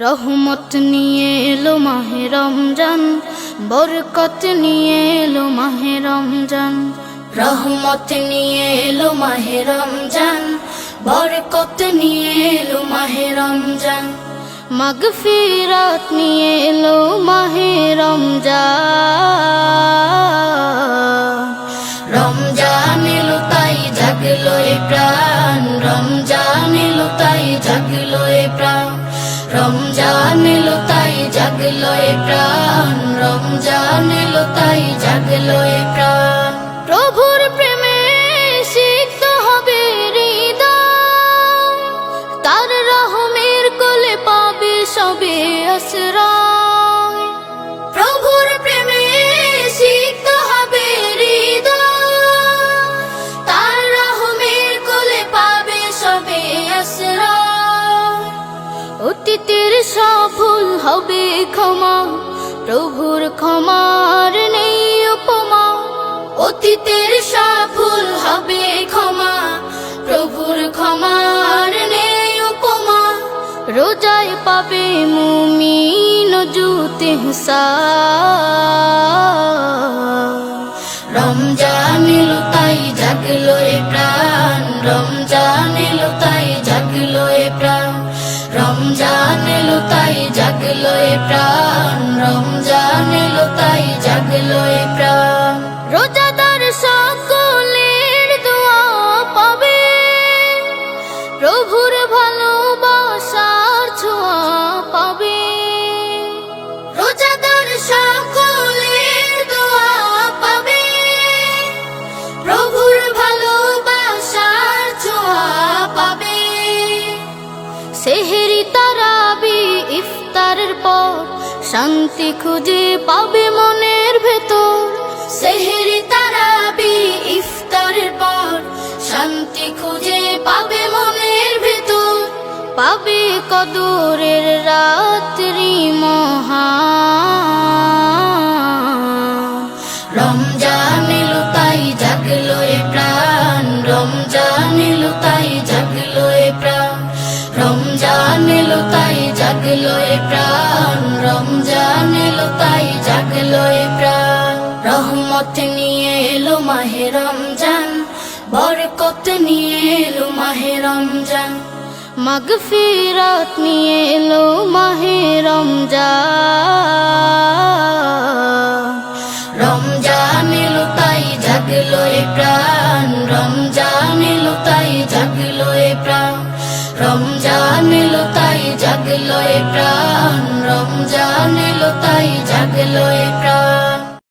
রহমত নিয়ে এলো মাহে রমজান, বরকত নিয়ে এলো মাহে রমজান। রহমত নিয়ে এলো মাহে রমজান, বরকত নিয়ে এলো মাহে রমজান। মাগফিরাত নিয়ে এলো মাহে রমজান। রমজান এলো তাই জাগলো এ প্রাণ, রমজান এলো তাই জাগলো এ প্রাণ। রমজান এলো, তাই জাগলো এ প্রাণ। রমজান এলো, তাই জাগলো এ প্রাণ। প্রভুর প্রেমে সিদ্ধ হবে হৃদয়। তার রহমের কোলে পাবে সবে আশ্রয় হবে ক্ষমা, প্রভুর ক্ষমার নেই উপমা। অতীতের সফল হবে ক্ষমা, প্রভুর ক্ষমার নেই উপমা। রোজায় পাবে মুমিন জুতে হুসা রমজান তাই জাগলো প্রাণ। প্রাণ শান্তি খুঁজে পাবে মনের ভেতর। সেহেরি তারাবি ইফতারের পর, শান্তি খুঁজে পাবে মনের ভেতর। পাবে কদরের রাত্রি মহা রমজান প্রাণ। রমজান এলো, তাই জাগলো জাগলো এ প্রাণ। রহমত নিয়ে এলো মাহে রমজান, বরকত নিয়ে এলো মাহে রমজান। মাগফিরাত নিয়ে এলো মাহে রমজান। রমজান এলো তাই জাগলো এ প্রাণ, রমজান এলো তাই জাগলো এ প্রাণ। রমজান এলো তাই জাগলো এ প্রাণ, রমজান এলো তাই জাগলো এ প্রাণ।